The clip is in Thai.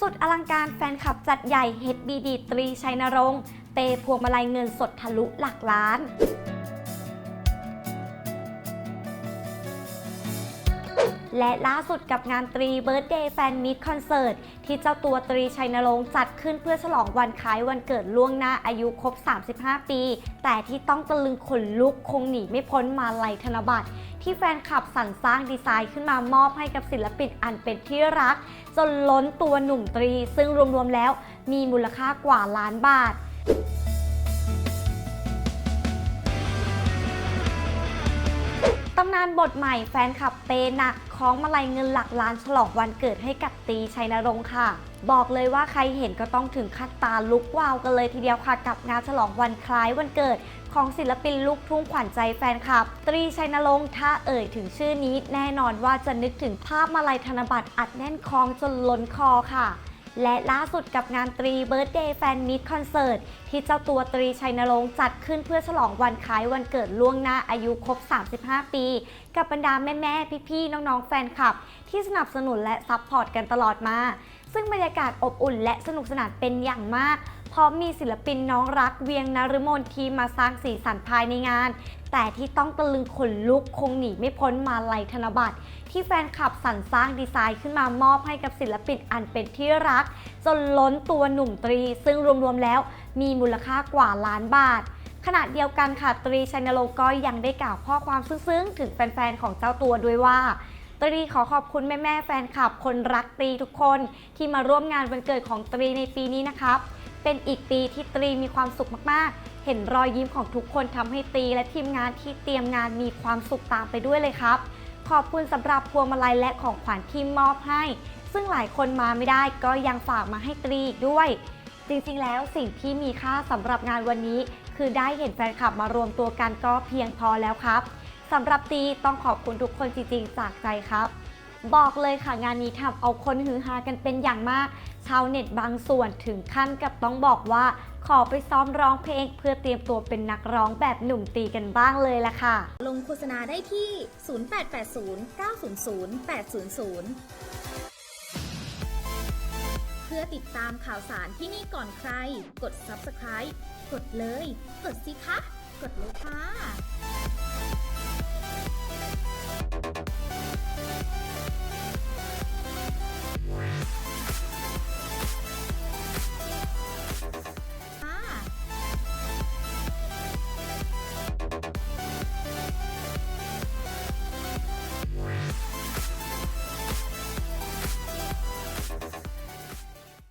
สุดอลังการแฟนคลับจัดใหญ่ HBD ตรีชัยนรงค์เปพวงมาลัยเงินสดทะลุหลักล้าน และล่าสุดกับงานตรีเบิร์ d เดย์แฟนมิตคอนเสิร์ตที่เจ้าตัวตรีชัยนรงค์จัดขึ้นเพื่อฉลองวันคล้ายวันเกิดล่วงหน้าอายุครบ 35 ปี แต่ที่ต้องตะลึงขนลุกคงหนีไม่พ้นมาลัยธนบัตรที่แฟนคลับสรรสร้างดีไซน์ขึ้นมามอบให้กับศิลปินอันเป็นที่รัก จนล้นตัวหนุ่มตรี ซึ่งรวมๆแล้วมีมูลค่ากว่าล้านบาท ตำนานบทใหม่แฟนคลับเปย์หนักของมาลัยเงินหลักล้านฉลองวันเกิดให้กับตีชัยนรงค์ค่ะ บอกเลยว่าใครเห็นก็ต้องถึงขั้นตาลุกวาวกันเลยทีเดียวค่ะกับงานฉลองวันคล้ายวันเกิด ของศิลปินลูกทุ่งขวัญใจแฟนคลับ ตรีชัยนรงค์ถ้าเอ่ยถึงชื่อนี้ แน่นอนว่าจะนึกถึงภาพมาลัยธนบัตรอัดแน่นคองจนล้นคอค่ะ และล่าสุดกับงานตรีเบิร์ d เดย์แฟนมิตคอนเสิร์ตที่เจ้าตัวตรีชัยนรงค์จัดขึ้นเพื่อฉลองวันคล้ายวันเกิดล่วงหน้าอายุครบ 35 ปี กับบรรดาแม่ๆ พี่ๆ น้องๆ แฟนคลับ ที่สนับสนุนและซัพพอร์ตกันตลอดมา ซึ่งบรรยากาศอบอุ่นและสนุกสนานเป็นอย่างมาก พร้อมมีศิลปินน้องรักเวียงนฤมลทีมมาสร้างสีสันภายในงาน แต่ที่ต้องตะลึงขนลุกคงหนีไม่พ้นมาลัยธนบัตรที่แฟนคลับสรรสร้างดีไซน์ขึ้นมามอบให้กับศิลปินอันเป็นที่รัก จนล้นตัวหนุ่มตรี ซึ่งรวมๆแล้วมีมูลค่ากว่าล้านบาทขณะเดียวกันค่ะตรีชัยนรงค์ก็ยังได้กล่าวข้อความซึ้งๆ ถึงแฟนๆ ของเจ้าตัวด้วยว่า ตรีขอขอบคุณแม่ๆแฟนคลับ คนรักตรีทุกคนที่มาร่วมงานวันเกิดของตรีในปีนี้นะครับ เป็นอีกปีที่ตรีมีความสุขมากๆ เห็นรอยยิ้มของทุกคนทำให้ตรีและทีมงานที่เตรียมงานมีความสุขตามไปด้วยเลยครับ ขอบคุณสำหรับพวงมาลัยและของขวัญที่มอบให้ ซึ่งหลายคนมาไม่ได้ก็ยังฝากมาให้ตรีอีกด้วย จริงๆ แล้วสิ่งที่มีค่าสำหรับงานวันนี้ คือได้เห็นแฟนคลับมารวมตัวกันก็เพียงพอแล้วครับสำหรับตีต้องขอบคุณทุกคนจริงๆ จากใจครับ บอกเลยค่ะงานนี้ทำเอาคนฮือฮากันเป็นอย่างมาก ชาวเน็ตบางส่วนถึงขั้นกับต้องบอกว่า ขอไปซ้อมร้องเพลงเพื่อเตรียมตัวเป็นนักร้องแบบหนุ่มตีกันบ้างเลยล่ะค่ะ ลงโฆษณาได้ที่ 0880 900 800เพื่อติดตามข่าวสารที่นี่ก่อนใคร กด subscribe กดเลย กดสิคะ กดเลยค่ะ